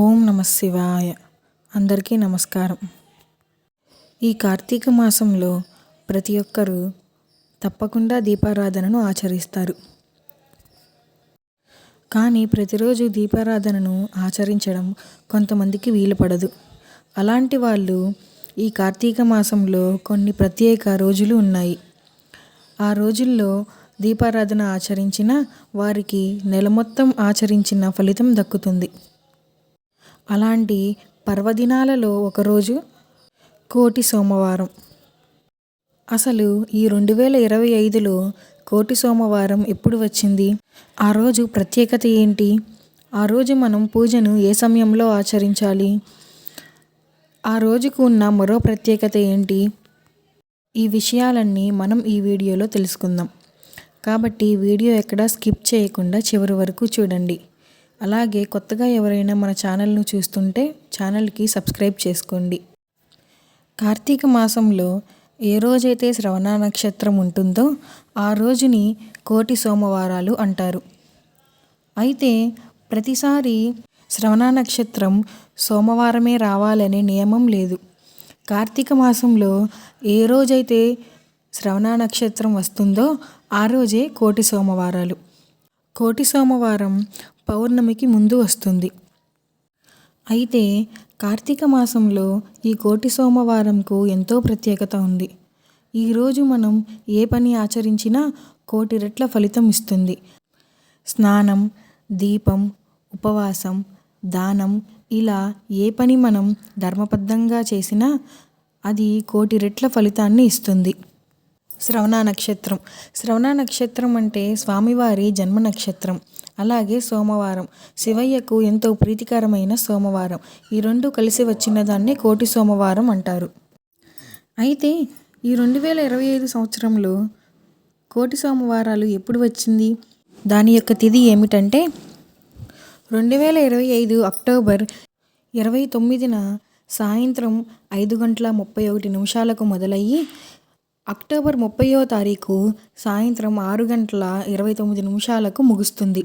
ఓం నమ శివాయ. అందరికీ నమస్కారం. ఈ కార్తీక మాసంలో ప్రతి ఒక్కరూ తప్పకుండా దీపారాధనను ఆచరిస్తారు. కానీ ప్రతిరోజు దీపారాధనను ఆచరించడం కొంతమందికి వీలు పడదు. అలాంటి వాళ్ళు ఈ కార్తీక మాసంలో కొన్ని ప్రత్యేక రోజులు ఉన్నాయి. ఆ రోజుల్లో దీపారాధన ఆచరించిన వారికి నెల మొత్తం ఆచరించిన ఫలితం దక్కుతుంది. అలాంటి పర్వదినాలలో ఒకరోజు కోటి సోమవారం. అసలు ఈ రెండు వేల ఇరవై ఐదులో కోటి సోమవారం ఎప్పుడు వచ్చింది? ఆ రోజు ప్రత్యేకత ఏంటి? ఆ రోజు మనం పూజను ఏ సమయంలో ఆచరించాలి? ఆ రోజుకు ఉన్న మరో ప్రత్యేకత ఏంటి? ఈ విషయాలన్నీ మనం ఈ వీడియోలో తెలుసుకుందాం. కాబట్టి వీడియో ఎక్కడా స్కిప్ చేయకుండా చివరి వరకు చూడండి. అలాగే కొత్తగా ఎవరైనా మన ఛానల్ను చూస్తుంటే ఛానల్కి సబ్స్క్రైబ్ చేసుకోండి. కార్తీక మాసంలో ఏ రోజైతే శ్రవణ నక్షత్రం ఉంటుందో ఆ రోజుని కోటి సోమవారాలు అంటారు. అయితే ప్రతిసారి శ్రవణ నక్షత్రం సోమవారమే రావాలనే నియమం లేదు. కార్తీక మాసంలో ఏ రోజైతే శ్రవణ నక్షత్రం వస్తుందో ఆ రోజే కోటి సోమవారాలు. కోటి సోమవారం పౌర్ణమికి ముందు వస్తుంది. అయితే కార్తీక మాసంలో ఈ కోటి సోమవారంకు ఎంతో ప్రత్యేకత ఉంది. ఈరోజు మనం ఏ పని ఆచరించినా కోటి రెట్ల ఫలితం ఇస్తుంది. స్నానం దీపం ఉపవాసం దానం ఇలా ఏ పని మనం ధర్మబద్ధంగా చేసినా అది కోటి రెట్ల ఫలితాన్ని ఇస్తుంది. శ్రవణ నక్షత్రం. శ్రవణ నక్షత్రం అంటే స్వామివారి జన్మ నక్షత్రం. అలాగే సోమవారం. శివయ్యకు ఎంతో ప్రీతికరమైన సోమవారం. ఈ రెండు కలిసి వచ్చిన దాన్ని కోటి సోమవారం అంటారు. అయితే ఈ రెండు వేల ఇరవై ఐదు సంవత్సరంలో కోటి సోమవారాలు ఎప్పుడు వచ్చింది? దాని యొక్క తిథి ఏమిటంటే రెండు వేల ఇరవై ఐదు అక్టోబర్ ఇరవై తొమ్మిదిన సాయంత్రం ఐదు గంటల ముప్పై ఒకటి నిమిషాలకు మొదలయ్యి అక్టోబర్ ముప్పయో తారీఖు సాయంత్రం ఆరు గంటల ఇరవై తొమ్మిది నిమిషాలకు ముగుస్తుంది.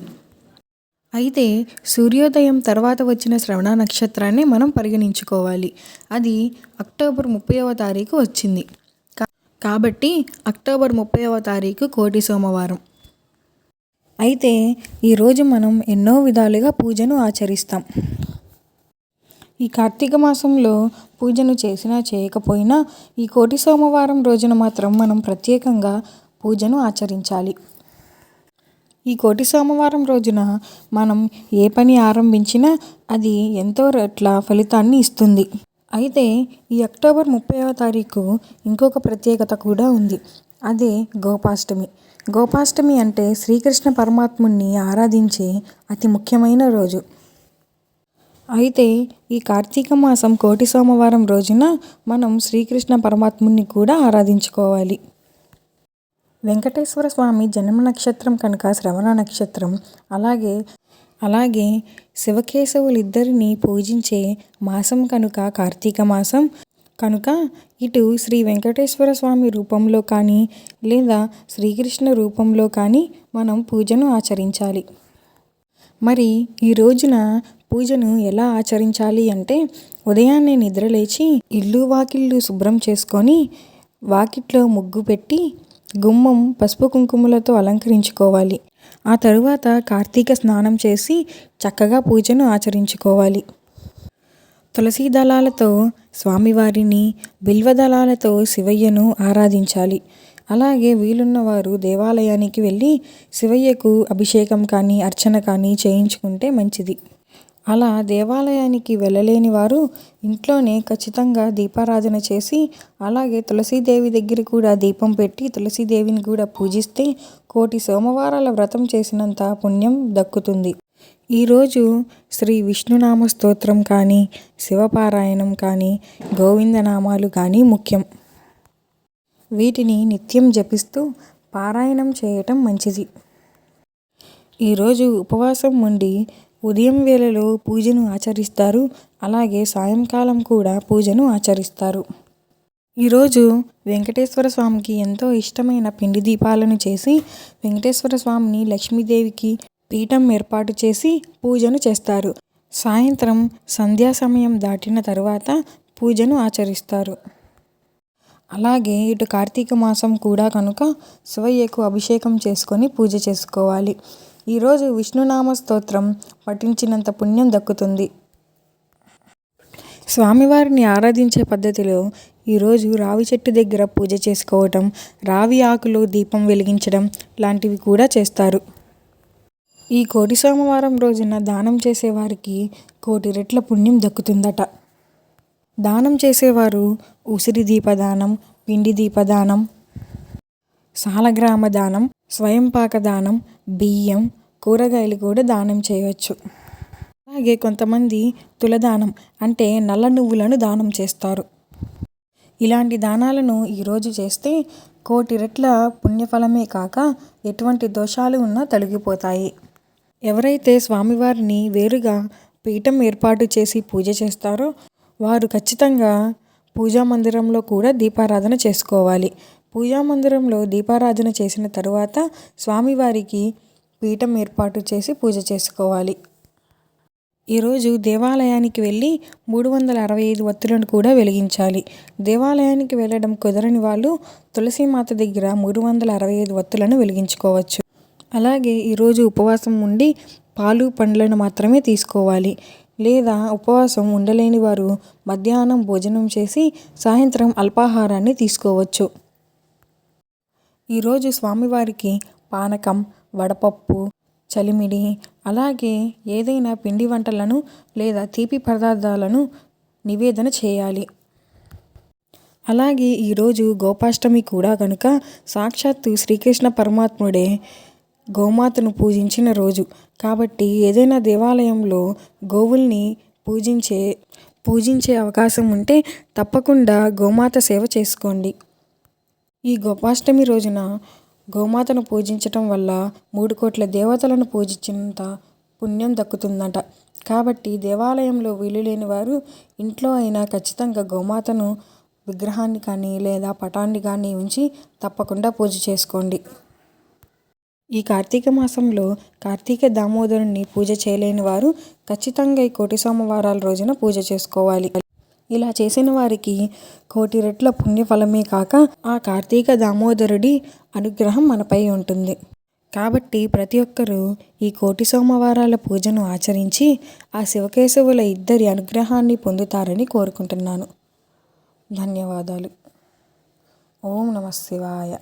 అయితే సూర్యోదయం తర్వాత వచ్చిన శ్రవణ నక్షత్రాన్ని మనం పరిగణించుకోవాలి. అది అక్టోబర్ ముప్పైవ తారీఖు వచ్చింది. కాబట్టి అక్టోబర్ ముప్పైవ తారీఖు కోటి సోమవారం. అయితే ఈరోజు మనం ఎన్నో విధాలుగా పూజను ఆచరిస్తాం. ఈ కార్తీక మాసంలో పూజను చేసినా చేయకపోయినా ఈ కోటి సోమవారం రోజున మాత్రం మనం ప్రత్యేకంగా పూజను ఆచరించాలి. ఈ కోటి సోమవారం రోజున మనం ఏ పని ఆరంభించినా అది ఎంతో రెట్ల ఫలితాన్ని ఇస్తుంది. అయితే ఈ అక్టోబర్ ముప్పైవ తారీఖు ఇంకొక ప్రత్యేకత కూడా ఉంది. అదే గోపాష్టమి. గోపాష్టమి అంటే శ్రీకృష్ణ పరమాత్ముని ఆరాధించే అతి ముఖ్యమైన రోజు. అయితే ఈ కార్తీక మాసం కోటి సోమవారం రోజున మనం శ్రీకృష్ణ పరమాత్ముని కూడా ఆరాధించుకోవాలి. వెంకటేశ్వర స్వామి జన్మ నక్షత్రం కనుక శ్రవణ నక్షత్రం అలాగే అలాగే శివకేశవులిద్దరిని పూజించే మాసం కనుక కార్తీక మాసం కనుక ఇటు శ్రీ వెంకటేశ్వర స్వామి రూపంలో కానీ లేదా శ్రీకృష్ణ రూపంలో కానీ మనం పూజను ఆచరించాలి. మరి ఈ రోజున పూజను ఎలా ఆచరించాలి అంటే ఉదయాన్నే నిద్రలేచి ఇల్లు వాకిళ్ళు శుభ్రం చేసుకొని వాకిట్లో ముగ్గు పెట్టి గుమ్మం పసుపు కుంకుమలతో అలంకరించుకోవాలి. ఆ తరువాత కార్తీక స్నానం చేసి చక్కగా పూజను ఆచరించుకోవాలి. తులసీ దళాలతో స్వామివారిని బిల్వ దళాలతో శివయ్యను ఆరాధించాలి. అలాగే వీలున్నవారు దేవాలయానికి వెళ్ళి శివయ్యకు అభిషేకం కానీ అర్చన కానీ చేయించుకుంటే మంచిది. అలా దేవాలయానికి వెళ్ళలేని వారు ఇంట్లోనే ఖచ్చితంగా దీపారాధన చేసి అలాగే తులసీదేవి దగ్గర కూడా దీపం పెట్టి తులసీదేవిని కూడా పూజిస్తే కోటి సోమవారాల వ్రతం చేసినంత పుణ్యం దక్కుతుంది. ఈరోజు శ్రీ విష్ణునామ స్తోత్రం కానీ శివపారాయణం కానీ గోవిందనామాలు కానీ ముఖ్యం. వీటిని నిత్యం జపిస్తూ పారాయణం చేయటం మంచిది. ఈరోజు ఉపవాసం ఉండి ఉదయం వేళలో పూజను ఆచరిస్తారు. అలాగే సాయంకాలం కూడా పూజను ఆచరిస్తారు. ఈరోజు వెంకటేశ్వర స్వామికి ఎంతో ఇష్టమైన పిండి దీపాలను చేసి వెంకటేశ్వర స్వామిని లక్ష్మీదేవికి పీఠం ఏర్పాటు చేసి పూజను చేస్తారు. సాయంత్రం సంధ్యా సమయం దాటిన తర్వాత పూజను ఆచరిస్తారు. అలాగే ఇటు కార్తీక మాసం కూడా కనుక శివయ్యకు అభిషేకం చేసుకొని పూజ చేసుకోవాలి. ఈరోజు విష్ణునామ స్తోత్రం పఠించినంత పుణ్యం దక్కుతుంది. స్వామివారిని ఆరాధించే పద్ధతిలో ఈరోజు రావి చెట్టు దగ్గర పూజ చేసుకోవటం రావి ఆకులు దీపం వెలిగించడం లాంటివి కూడా చేస్తారు. ఈ కోటి సోమవారం రోజున దానం చేసేవారికి కోటి రెట్ల పుణ్యం దక్కుతుందట. దానం చేసేవారు ఉసిరి దీపదానం పిండి దీపదానం సాలగ్రామ దానం స్వయంపాక దానం బియ్యం కూరగాయలు కూడా దానం చేయవచ్చు. అలాగే కొంతమంది తులదానం అంటే నల్ల నువ్వులను దానం చేస్తారు. ఇలాంటి దానాలను ఈరోజు చేస్తే కోటి రెట్ల పుణ్యఫలమే కాక ఎటువంటి దోషాలు ఉన్నా తొలగిపోతాయి. ఎవరైతే స్వామివారిని వేరుగా పీఠం ఏర్పాటు చేసి పూజ చేస్తారో వారు ఖచ్చితంగా పూజా మందిరంలో కూడా దీపారాధన చేసుకోవాలి. పూజా మందిరంలో దీపారాధన చేసిన తరువాత స్వామివారికి పీఠం ఏర్పాటు చేసి పూజ చేసుకోవాలి. ఈరోజు దేవాలయానికి వెళ్ళి మూడు వందల అరవై ఐదు ఒత్తులను కూడా వెలిగించాలి. దేవాలయానికి వెళ్ళడం కుదరని వాళ్ళు తులసీమాత దగ్గర మూడు వందల అరవై ఐదు ఒత్తులను వెలిగించుకోవచ్చు. అలాగే ఈరోజు ఉపవాసం ఉండి పాలు పండ్లను మాత్రమే తీసుకోవాలి. లేదా ఉపవాసం ఉండలేని వారు మధ్యాహ్నం భోజనం చేసి సాయంత్రం అల్పాహారాన్ని తీసుకోవచ్చు. ఈరోజు స్వామివారికి పానకం వడపప్పు చలిమిడి అలాగే ఏదైనా పిండి వంటలను లేదా తీపి పదార్థాలను నివేదన చేయాలి. అలాగే ఈరోజు గోపాష్టమి కూడా కనుక సాక్షాత్తు శ్రీకృష్ణ పరమాత్ముడే గోమాతను పూజించిన రోజు. కాబట్టి ఏదైనా దేవాలయంలో గోవుల్ని పూజించే పూజించే అవకాశం ఉంటే తప్పకుండా గోమాత సేవ చేసుకోండి. ఈ గోపాష్టమి రోజున గోమాతను పూజించటం వల్ల మూడు కోట్ల దేవతలను పూజించినంత పుణ్యం దక్కుతుందట. కాబట్టి దేవాలయంలో వీలు లేని వారు ఇంట్లో అయినా ఖచ్చితంగా గోమాతను విగ్రహాన్ని కానీ లేదా పటాన్ని కానీ ఉంచి తప్పకుండా పూజ చేసుకోండి. ఈ కార్తీక మాసంలో కార్తీక దామోదరుని పూజ చేయలేని వారు ఖచ్చితంగా ఈ కోటి సోమవారాల రోజున పూజ చేసుకోవాలి. ఇలా చేసిన వారికి కోటి రెట్ల పుణ్యఫలమే కాక ఆ కార్తీక దామోదరుడి అనుగ్రహం మనపై ఉంటుంది. కాబట్టి ప్రతి ఒక్కరూ ఈ కోటి సోమవారాల పూజను ఆచరించి ఆ శివకేశవుల ఇద్దరి అనుగ్రహాన్ని పొందుతారని కోరుకుంటున్నాను. ధన్యవాదాలు. ఓం నమ శివాయ.